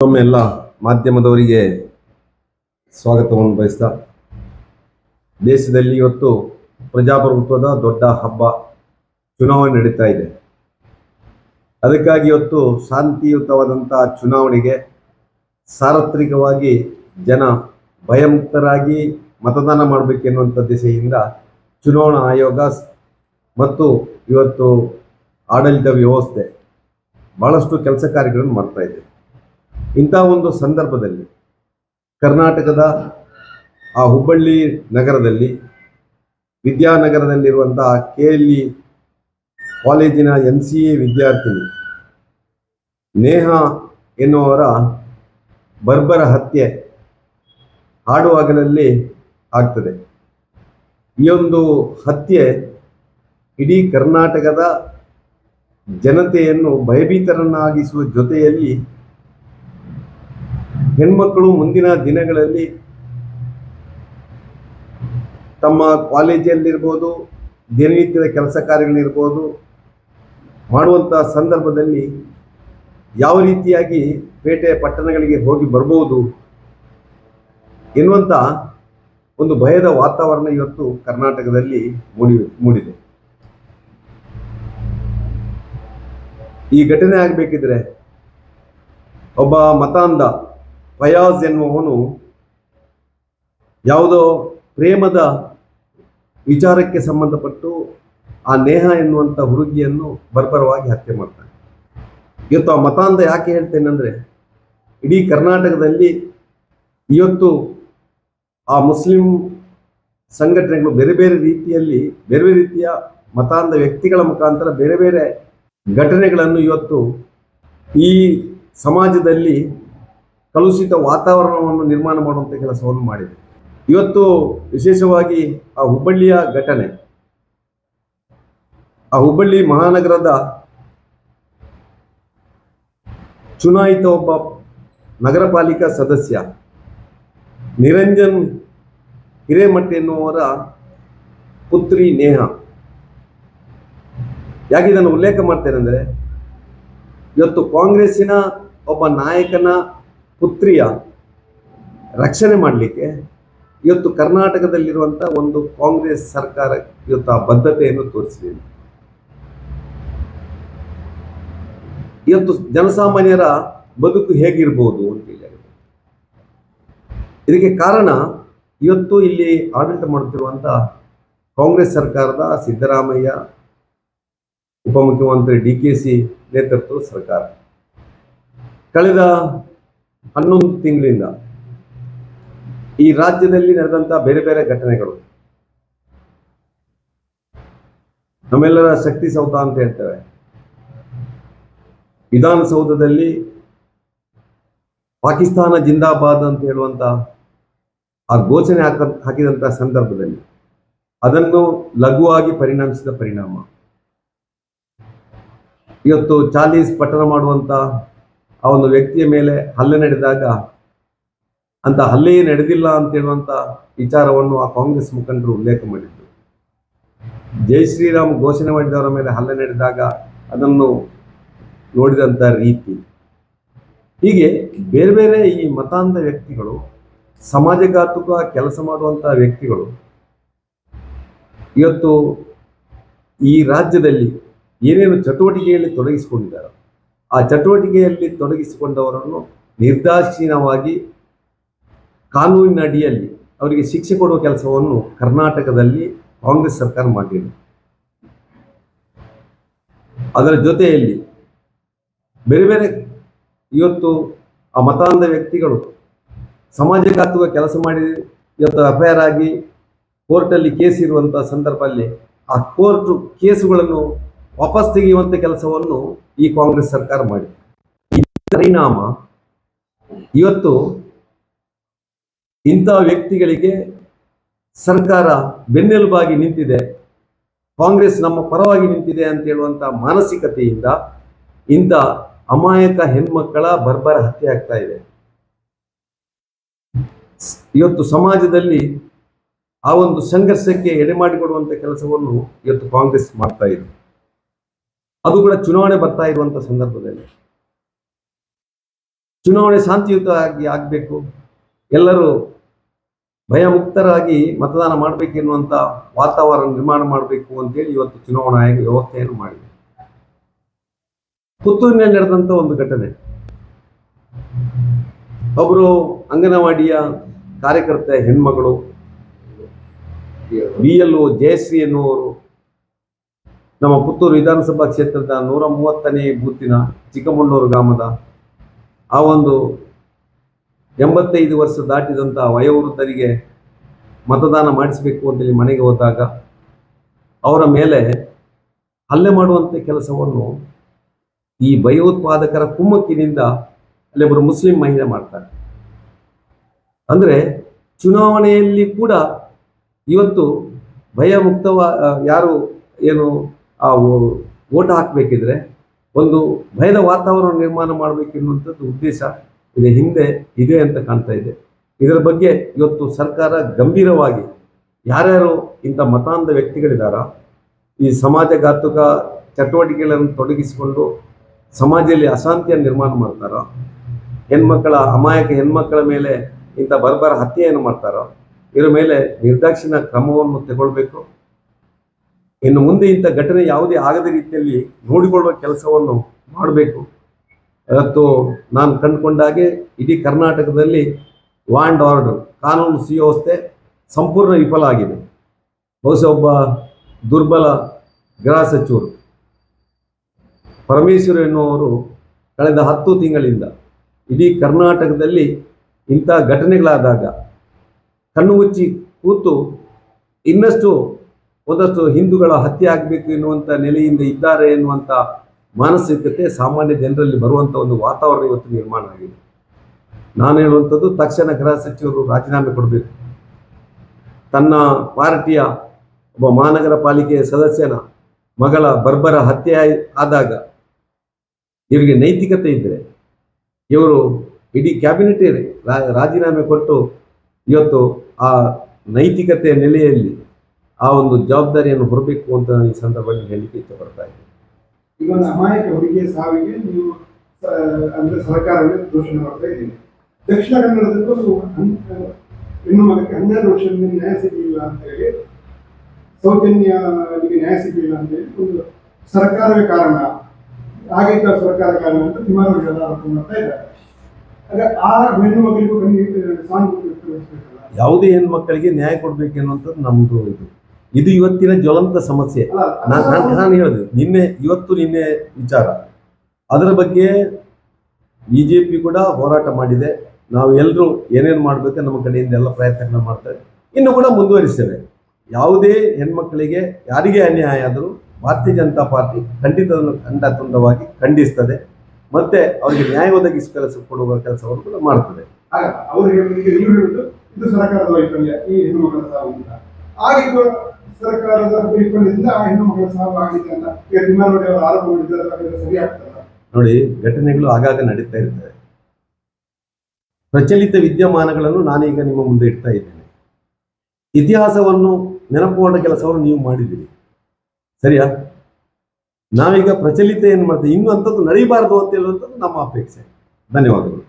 ಎಲ್ಲ ಮಾಧ್ಯಮದವರಿಗೆ ಸ್ವಾಗತವನ್ನು ಬಯಸ್ತಾ, ದೇಶದಲ್ಲಿ ಇವತ್ತು ಪ್ರಜಾಪ್ರಭುತ್ವದ ದೊಡ್ಡ ಹಬ್ಬ ಚುನಾವಣೆ ನಡೀತಾ ಇದೆ. ಅದಕ್ಕಾಗಿ ಇವತ್ತು ಶಾಂತಿಯುತವಾದಂತಹ ಚುನಾವಣೆಗೆ ಸಾರ್ವತ್ರಿಕವಾಗಿ ಜನ ಭಯಮುಕ್ತರಾಗಿ ಮತದಾನ ಮಾಡಬೇಕೆನ್ನುವಂಥ ದಿಸೆಯಿಂದ ಚುನಾವಣಾ ಆಯೋಗ ಮತ್ತು ಇವತ್ತು ಆಡಳಿತ ವ್ಯವಸ್ಥೆ ಬಹಳಷ್ಟು ಕೆಲಸ ಕಾರ್ಯಗಳನ್ನು ಮಾಡ್ತಾ ಇದೆ. ಇಂಥ ಒಂದು ಸಂದರ್ಭದಲ್ಲಿ ಕರ್ನಾಟಕದ ಆ ಹುಬ್ಬಳ್ಳಿ ನಗರದಲ್ಲಿ ವಿದ್ಯಾನಗರದಲ್ಲಿರುವಂತಹ ಕೆ ಎಲ್ ಇ ಕಾಲೇಜಿನ ಎನ್ ಸಿ ಎ ವಿದ್ಯಾರ್ಥಿನಿ ನೇಹಾ ಎನ್ನುವರ ಬರ್ಬರ ಹತ್ಯೆ ಹಾಡುವಾಗಲಲ್ಲಿ ಆಗ್ತದೆ. ಈ ಒಂದು ಹತ್ಯೆ ಇಡೀ ಕರ್ನಾಟಕದ ಜನತೆಯನ್ನು ಭಯಭೀತರನ್ನಾಗಿಸುವ ಜೊತೆಯಲ್ಲಿ ಹೆಣ್ಮಕ್ಕಳು ಮುಂದಿನ ದಿನಗಳಲ್ಲಿ ತಮ್ಮ ಕಾಲೇಜಲ್ಲಿರ್ಬೋದು ದಿನನಿತ್ಯದ ಕೆಲಸ ಕಾರ್ಯಗಳಿರ್ಬೋದು ಮಾಡುವಂಥ ಸಂದರ್ಭದಲ್ಲಿ ಯಾವ ರೀತಿಯಾಗಿ ಪೇಟೆ ಪಟ್ಟಣಗಳಿಗೆ ಹೋಗಿ ಬರ್ಬೋದು ಎನ್ನುವಂಥ ಒಂದು ಭಯದ ವಾತಾವರಣ ಇವತ್ತು ಕರ್ನಾಟಕದಲ್ಲಿ ಮೂಡಿ, ಮೂಡಿದೆ. ಈ ಘಟನೆ ಆಗಬೇಕಿದ್ರೆ ಒಬ್ಬ ಮತಾಂಧ ಫಯಾಜ್ ಎನ್ನುವವನು ಯಾವುದೋ ಪ್ರೇಮದ ವಿಚಾರಕ್ಕೆ ಸಂಬಂಧಪಟ್ಟು ಆ ನೇಹ ಎನ್ನುವಂಥ ಹುಡುಗಿಯನ್ನು ಬರ್ಬರವಾಗಿ ಹತ್ಯೆ ಮಾಡ್ತಾನೆ. ಇವತ್ತು ಆ ಮತಾಂಧ ಯಾಕೆ ಹೇಳ್ತೇನೆ ಅಂದರೆ, ಇಡೀ ಕರ್ನಾಟಕದಲ್ಲಿ ಇವತ್ತು ಆ ಮುಸ್ಲಿಂ ಸಂಘಟನೆಗಳು ಬೇರೆ ಬೇರೆ ರೀತಿಯಲ್ಲಿ, ಬೇರೆ ಬೇರೆ ರೀತಿಯ ಮತಾಂಧ ವ್ಯಕ್ತಿಗಳ ಮುಖಾಂತರ ಬೇರೆ ಬೇರೆ ಘಟನೆಗಳನ್ನು ಇವತ್ತು ಈ ಸಮಾಜದಲ್ಲಿ ಕಲುಷಿತ ವಾತಾವರಣವನ್ನು ನಿರ್ಮಾಣ ಮಾಡುವಂಥ ಕೆಲಸವನ್ನು ಮಾಡಿದೆ. ಇವತ್ತು ವಿಶೇಷವಾಗಿ ಆ ಹುಬ್ಬಳ್ಳಿಯ ಘಟನೆ. ಆ ಹುಬ್ಬಳ್ಳಿ ಮಹಾನಗರದ ಚುನಾಯಿತ ಒಬ್ಬ ನಗರ ಪಾಲಿಕಾ ಸದಸ್ಯ ನಿರಂಜನ್ ಹಿರೇಮಠ ಎನ್ನುವರ ಪುತ್ರಿ ನೇಹ. ಯಾಕೆ ಇದನ್ನು ಉಲ್ಲೇಖ ಮಾಡ್ತೇನೆ ಅಂದರೆ ಇವತ್ತು ಕಾಂಗ್ರೆಸ್ಸಿನ ಒಬ್ಬ ನಾಯಕನ ಪುತ್ರಿಯ ರಕ್ಷಣೆ ಮಾಡಲಿಕ್ಕೆ ಇವತ್ತು ಕರ್ನಾಟಕದಲ್ಲಿರುವಂಥ ಒಂದು ಕಾಂಗ್ರೆಸ್ ಸರ್ಕಾರ ಇವತ್ತು ಆ ಬದ್ಧತೆಯನ್ನು ತೋರಿಸಿದೆ. ಇವತ್ತು ಜನಸಾಮಾನ್ಯರ ಬದುಕು ಹೇಗಿರ್ಬೋದು ಅಂತೇಳಿ ಇದಕ್ಕೆ ಕಾರಣ ಇವತ್ತು ಇಲ್ಲಿ ಆಡಳಿತ ಮಾಡುತ್ತಿರುವಂಥ ಕಾಂಗ್ರೆಸ್ ಸರ್ಕಾರದ ಸಿದ್ದರಾಮಯ್ಯ, ಉಪಮುಖ್ಯಮಂತ್ರಿ ಡಿ ಕೆ ಸಿ ನೇತೃತ್ವದ ಸರ್ಕಾರ. ಕಳೆದ ಹನ್ನೊಂದು ತಿಂಗಳಿಂದ ಈ ರಾಜ್ಯದಲ್ಲಿ ನಡೆದಂಥ ಬೇರೆ ಬೇರೆ ಘಟನೆಗಳು. ನಮ್ಮೆಲ್ಲರ ಶಕ್ತಿ ಸೌಧ ಅಂತ ಹೇಳ್ತೇವೆ. ವಿಧಾನಸೌಧದಲ್ಲಿ ಪಾಕಿಸ್ತಾನ ಜಿಂದಾಬಾದ್ ಅಂತ ಹೇಳುವಂತ ಆ ಘೋಷಣೆ ಹಾಕ ಸಂದರ್ಭದಲ್ಲಿ ಅದನ್ನು ಲಘುವಾಗಿ ಪರಿಣಮಿಸಿದ ಪರಿಣಾಮ. ಇವತ್ತು ಚಾಲೀಸ್ ಪಟ್ಟಣ ಮಾಡುವಂತ ಆ ಒಂದು ವ್ಯಕ್ತಿಯ ಮೇಲೆ ಹಲ್ಲೆ ನಡೆದಾಗ ಅಂತ ಹಲ್ಲೆಯೇ ನಡೆದಿಲ್ಲ ಅಂತ ಹೇಳುವಂತ ವಿಚಾರವನ್ನು ಆ ಕಾಂಗ್ರೆಸ್ ಮುಖಂಡರು ಉಲ್ಲೇಖ ಮಾಡಿದ್ರು. ಜೈ ಶ್ರೀರಾಮ್ ಘೋಷಣೆ ಮಾಡಿದವರ ಮೇಲೆ ಹಲ್ಲೆ ನಡೆದಾಗ ಅದನ್ನು ನೋಡಿದಂಥ ರೀತಿ. ಹೀಗೆ ಬೇರೆ ಬೇರೆ ಈ ಮತಾಂಧ ವ್ಯಕ್ತಿಗಳು ಸಮಾಜಘಾತುಕ ಕೆಲಸ ಮಾಡುವಂತಹ ವ್ಯಕ್ತಿಗಳು, ಇವತ್ತು ಈ ರಾಜ್ಯದಲ್ಲಿ ಏನೇನು ಚಟುವಟಿಕೆಯಲ್ಲಿ ತೊಡಗಿಸಿಕೊಂಡಿದ್ದಾರೆ ಆ ಚಟುವಟಿಕೆಯಲ್ಲಿ ತೊಡಗಿಸಿಕೊಂಡವರನ್ನು ನಿರ್ದಾಕ್ಷಿಣ್ಯವಾಗಿ ಕಾನೂನಿನ ಅಡಿಯಲ್ಲಿ ಅವರಿಗೆ ಶಿಕ್ಷೆ ಕೊಡುವ ಕೆಲಸವನ್ನು ಕರ್ನಾಟಕದಲ್ಲಿ ಕಾಂಗ್ರೆಸ್ ಸರ್ಕಾರ ಮಾಡಿದೆ. ಅದರ ಜೊತೆಯಲ್ಲಿ ಬೇರೆ ಬೇರೆ ಇವತ್ತು ಆ ಮತಾಂಧ ವ್ಯಕ್ತಿಗಳು ಸಮಾಜಘಾತುಕ ಕೆಲಸ ಮಾಡಿ ಇವತ್ತು ಎಫ್ ಆಗಿ ಕೋರ್ಟಲ್ಲಿ ಕೇಸ್ ಇರುವಂಥ ಸಂದರ್ಭದಲ್ಲಿ ಆ ಕೋರ್ಟ್ ಕೇಸುಗಳನ್ನು ವಾಪಸ್ ತೆಗೆಯುವಂತ ಕೆಲಸವನ್ನು ಈ ಕಾಂಗ್ರೆಸ್ ಸರ್ಕಾರ ಮಾಡಿದೆ. ಪರಿಣಾಮ ಇವತ್ತು ಇಂತಹ ವ್ಯಕ್ತಿಗಳಿಗೆ ಸರ್ಕಾರ ಬೆನ್ನೆಲುಬಾಗಿ ನಿಂತಿದೆ, ಕಾಂಗ್ರೆಸ್ ನಮ್ಮ ಪರವಾಗಿ ನಿಂತಿದೆ ಅಂತ ಹೇಳುವಂತ ಮಾನಸಿಕತೆಯಿಂದ ಇಂಥ ಅಮಾಯಕ ಹೆಣ್ಮಕ್ಕಳ ಬರ್ಬರ ಹತ್ಯೆ ಆಗ್ತಾ ಇದೆ. ಇವತ್ತು ಸಮಾಜದಲ್ಲಿ ಆ ಒಂದು ಸಂಘರ್ಷಕ್ಕೆ ಎಡೆ ಮಾಡಿಕೊಡುವಂತ ಕೆಲಸವನ್ನು ಇವತ್ತು ಕಾಂಗ್ರೆಸ್ ಮಾಡ್ತಾ ಇದೆ. ಅದು ಕೂಡ ಚುನಾವಣೆ ಬರ್ತಾ ಇರುವಂತ ಸಂದರ್ಭದಲ್ಲಿ. ಚುನಾವಣೆ ಶಾಂತಿಯುತವಾಗಿ ಆಗಬೇಕು. ಎಲ್ಲರೂ ಭಯಮುಕ್ತರಾಗಿ ಮತದಾನ ಮಾಡಬೇಕೆನ್ನುವಂಥ ವಾತಾವರಣ ನಿರ್ಮಾಣ ಮಾಡಬೇಕು ಅಂತೇಳಿ ಇವತ್ತು ಚುನಾವಣಾ ಆಯೋಗ ವ್ಯವಸ್ಥೆಯನ್ನು ಮಾಡಿದೆ. ಪುತ್ತೂರಿನಲ್ಲಿ ನಡೆದಂಥ ಒಂದು ಘಟನೆ. ಒಬ್ಬರು ಅಂಗನವಾಡಿಯ ಕಾರ್ಯಕರ್ತ ಹೆಣ್ಮಗಳು, ಬಿ ಎಲ್ ಒ ಜಯಶ್ರೀ ಎನ್ನುವರು ನಮ್ಮ ಪುತ್ತೂರು ವಿಧಾನಸಭಾ ಕ್ಷೇತ್ರದ ನೂರ ಮೂವತ್ತನೇ ಬೂತಿನ ಚಿಕ್ಕಮಣ್ಣೂರು ಗ್ರಾಮದ ಆ ಒಂದು ಎಂಬತ್ತೈದು ವರ್ಷ ದಾಟಿದಂಥ ವಯೋವೃದ್ಧರಿಗೆ ಮತದಾನ ಮಾಡಿಸಬೇಕು ಅಂತೇಳಿ ಮನೆಗೆ ಹೋದಾಗ ಅವರ ಮೇಲೆ ಹಲ್ಲೆ ಮಾಡುವಂಥ ಕೆಲಸವನ್ನು ಈ ಭಯೋತ್ಪಾದಕರ ಕುಮ್ಮಕ್ಕಿನಿಂದ ಅಲ್ಲಿ ಒಬ್ಬರು ಮುಸ್ಲಿಂ ಮಹಿಳೆ ಮಾಡ್ತಾರೆ. ಅಂದರೆ ಚುನಾವಣೆಯಲ್ಲಿ ಕೂಡ ಇವತ್ತು ಭಯಮುಕ್ತವ ಯಾರು ಏನು ಆ ಓಟ್ ಹಾಕಬೇಕಿದ್ರೆ ಒಂದು ಭಯದ ವಾತಾವರಣ ನಿರ್ಮಾಣ ಮಾಡಬೇಕೆನ್ನುವಂಥದ್ದು ಉದ್ದೇಶ ಇದರ ಹಿಂದೆ ಇದೆ ಅಂತ ಕಾಣ್ತಾ ಇದೆ. ಇದರ ಬಗ್ಗೆ ಇವತ್ತು ಸರ್ಕಾರ ಗಂಭೀರವಾಗಿ ಯಾರ್ಯಾರು ಇಂಥ ಮತಾಂಧ ವ್ಯಕ್ತಿಗಳಿದಾರ ಈ ಸಮಾಜಘಾತುಕ ಚಟುವಟಿಕೆಗಳನ್ನು ತೊಡಗಿಸಿಕೊಂಡು ಸಮಾಜದಲ್ಲಿ ಅಶಾಂತಿಯನ್ನು ನಿರ್ಮಾಣ ಮಾಡ್ತಾರೋ, ಹೆಣ್ಮಕ್ಕಳ ಅಮಾಯಕ ಹೆಣ್ಮಕ್ಕಳ ಮೇಲೆ ಇಂಥ ಬರ್ಬರ ಹತ್ಯೆಯನ್ನು ಮಾಡ್ತಾರೋ ಇದರ ಮೇಲೆ ನಿರ್ದಾಕ್ಷಿಣ್ಯ ಕ್ರಮವನ್ನು ತಗೊಳ್ಬೇಕು. ಇನ್ನು ಮುಂದೆ ಇಂಥ ಘಟನೆ ಯಾವುದೇ ಆಗದ ರೀತಿಯಲ್ಲಿ ನೋಡಿಕೊಳ್ಳುವ ಕೆಲಸವನ್ನು ಮಾಡಬೇಕು. ಇವತ್ತು ನಾನು ಕಂಡುಕೊಂಡಾಗೆ ಇಡೀ ಕರ್ನಾಟಕದಲ್ಲಿ ವಾಂಡ್ ಆರ್ಡರ್ ಕಾನೂನು ಸುವ್ಯವಸ್ಥೆ ಸಂಪೂರ್ಣ ವಿಫಲ ಆಗಿದೆ. ಬಹುಶಃ ಒಬ್ಬ ದುರ್ಬಲ ಗೃಹ ಸಚಿವರು ಪರಮೇಶ್ವರ್ ಎನ್ನುವರು ಕಳೆದ ಹತ್ತು ತಿಂಗಳಿಂದ ಇಡೀ ಕರ್ನಾಟಕದಲ್ಲಿ ಇಂಥ ಘಟನೆಗಳಾದಾಗ ಕಣ್ಣು ಮುಚ್ಚಿ ಕೂತು ಇನ್ನಷ್ಟು ಒಂದಷ್ಟು ಹಿಂದೂಗಳ ಹತ್ಯೆ ಆಗಬೇಕು ಎನ್ನುವಂಥ ನೆಲೆಯಿಂದ ಇದ್ದಾರೆ ಎನ್ನುವಂಥ ಮಾನಸಿಕತೆ ಸಾಮಾನ್ಯ ಜನರಲ್ಲಿ ಬರುವಂಥ ಒಂದು ವಾತಾವರಣ ಇವತ್ತು ನಿರ್ಮಾಣ ಆಗಿದೆ. ನಾನು ಹೇಳುವಂಥದ್ದು ತಕ್ಷಣ ಗೃಹ ಸಚಿವರು ರಾಜೀನಾಮೆ ಕೊಡಬೇಕು. ತನ್ನ ಪಾರ್ಟಿಯ ಒಬ್ಬ ಮಹಾನಗರ ಪಾಲಿಕೆಯ ಸದಸ್ಯನ ಮಗಳ ಬರ್ಬರ ಹತ್ಯೆ ಆದಾಗ ಇವರಿಗೆ ನೈತಿಕತೆ ಇದ್ದರೆ ಇವರು ಇಡೀ ಕ್ಯಾಬಿನೆಟ್ ರಾಜೀನಾಮೆ ಕೊಟ್ಟು ಇವತ್ತು ಆ ನೈತಿಕತೆಯ ನೆಲೆಯಲ್ಲಿ ಆ ಒಂದು ಜವಾಬ್ದಾರಿಯನ್ನು ಹೊರಬೇಕು ಅಂತ ನಾನು ಈ ಸಂದರ್ಭದಲ್ಲಿ ಹೇಳಲಿಕ್ಕೆ ಇಷ್ಟಪಡ್ತಾ ಇದ್ದೀನಿ. ಈಗ ಒಂದು ಅಮಾಯಕ ಹುಡುಗಿಯ ಸಾವಿಗೆ ನೀವು ಅಂದ್ರೆ ಸರ್ಕಾರವೇ ದೂಷಣೆ ಮಾಡ್ತಾ ಇದ್ದೀನಿ ದಕ್ಷಿಣ ಕನ್ನಡದಲ್ಲೂ ಹೆಣ್ಣು ಮಗಕ್ಕೆ ಹನ್ನೆರಡು ವರ್ಷದಿಂದ ನ್ಯಾಯ ಸಿಗಲಿಲ್ಲ ಅಂತ ಹೇಳಿ ಸೌಜನ್ಯನಿಗೆ ನ್ಯಾಯ ಸಿಗಲಿಲ್ಲ ಅಂತ ಹೇಳಿ ಒಂದು ಸರ್ಕಾರವೇ ಕಾರಣ. ಆಗಿದ್ದ ಸರ್ಕಾರ ಕಾರಣ ಅಂತ ತಿಮ್ಮರಾಜು ಆರೋಪ ಮಾಡ್ತಾ ಇದ್ದಾರೆ. ಆ ಹೆಣ್ಣು ಮಗಳಿಗೂ ವ್ಯಕ್ತಪಡಿಸಬೇಕಲ್ಲ ಯಾವುದೇ ಹೆಣ್ಮಕ್ಕಳಿಗೆ ನ್ಯಾಯ ಕೊಡಬೇಕು ಎನ್ನುವಂಥದ್ದು ನಮ್ಮದು ಇದು. ಇದು ಇವತ್ತಿನ ಜ್ವಲಂತ ಸಮಸ್ಯೆ. ನಾನು ನಾನು ಹೇಳಿದೆ ನಿನ್ನೆ ಇವತ್ತು ನಿನ್ನೆ ವಿಚಾರ. ಅದರ ಬಗ್ಗೆ ಬಿ ಜೆ ಪಿ ಕೂಡ ಹೋರಾಟ ಮಾಡಿದೆ. ನಾವು ಎಲ್ಲರೂ ಏನೇನು ಮಾಡಬೇಕು ನಮ್ಮ ಕಡೆಯಿಂದ ಎಲ್ಲ ಪ್ರಯತ್ನಗಳನ್ನ ಮಾಡ್ತೇವೆ ಇನ್ನು ಕೂಡ ಮುಂದುವರಿಸ್ತೇವೆ. ಯಾವುದೇ ಹೆಣ್ಮಕ್ಕಳಿಗೆ ಯಾರಿಗೆ ಅನ್ಯಾಯ ಆದರೂ ಭಾರತೀಯ ಜನತಾ ಪಾರ್ಟಿ ಖಂಡಿತ ಖಂಡತುಂಡವಾಗಿ ಖಂಡಿಸ್ತದೆ. ಮತ್ತೆ ಅವರಿಗೆ ನ್ಯಾಯ ಒದಗಿಸುವ ಕೆಲಸ ಕೊಡುವ ಕೆಲಸವನ್ನು ಕೂಡ ಮಾಡ್ತದೆ. ಅವರಿಗೆ ಇದು ಸರ್ಕಾರದ ವೈಫಲ್ಯ ಈ ಹೆಣ್ಣು ಮಕ್ಕಳ ಸರ್ಕಾರದ ವೈಫಲ್ಯದಿಂದ ಆ ಹೆಣ್ಣು ಮಗಳ ಸಾವು ಆಗಿದೆ ಅಂತ ಈಗ ತಿಮ್ಮಾರೋಡಿ ಅವರು ಆರೋಪ ಮಾಡಿದ್ದಾರೆ ಸರಿ ಆಗ್ತದ ನೋಡಿ, ಘಟನೆಗಳು ಆಗಾಗ ನಡೀತಾ ಇರ್ತವೆ. ಪ್ರಚಲಿತ ವಿದ್ಯಮಾನಗಳನ್ನು ನಾನೀಗ ನಿಮ್ಮ ಮುಂದೆ ಇಡ್ತಾ ಇದ್ದೇನೆ. ಇತಿಹಾಸವನ್ನು ನೆನಪು ಮಾಡೋ ಕೆಲಸವನ್ನು ನೀವು ಮಾಡಿದ್ದೀರಿ. ಸರಿಯಾ? ನಾವೀಗ ಪ್ರಚಲಿತ ಏನು ಮಾಡ್ತೀವಿ? ಇನ್ನು ಅಂಥದ್ದು ನಡೀಬಾರದು ಅಂತ ಹೇಳುವಂಥದ್ದು ನಮ್ಮ ಅಪೇಕ್ಷೆ. ಧನ್ಯವಾದಗಳು.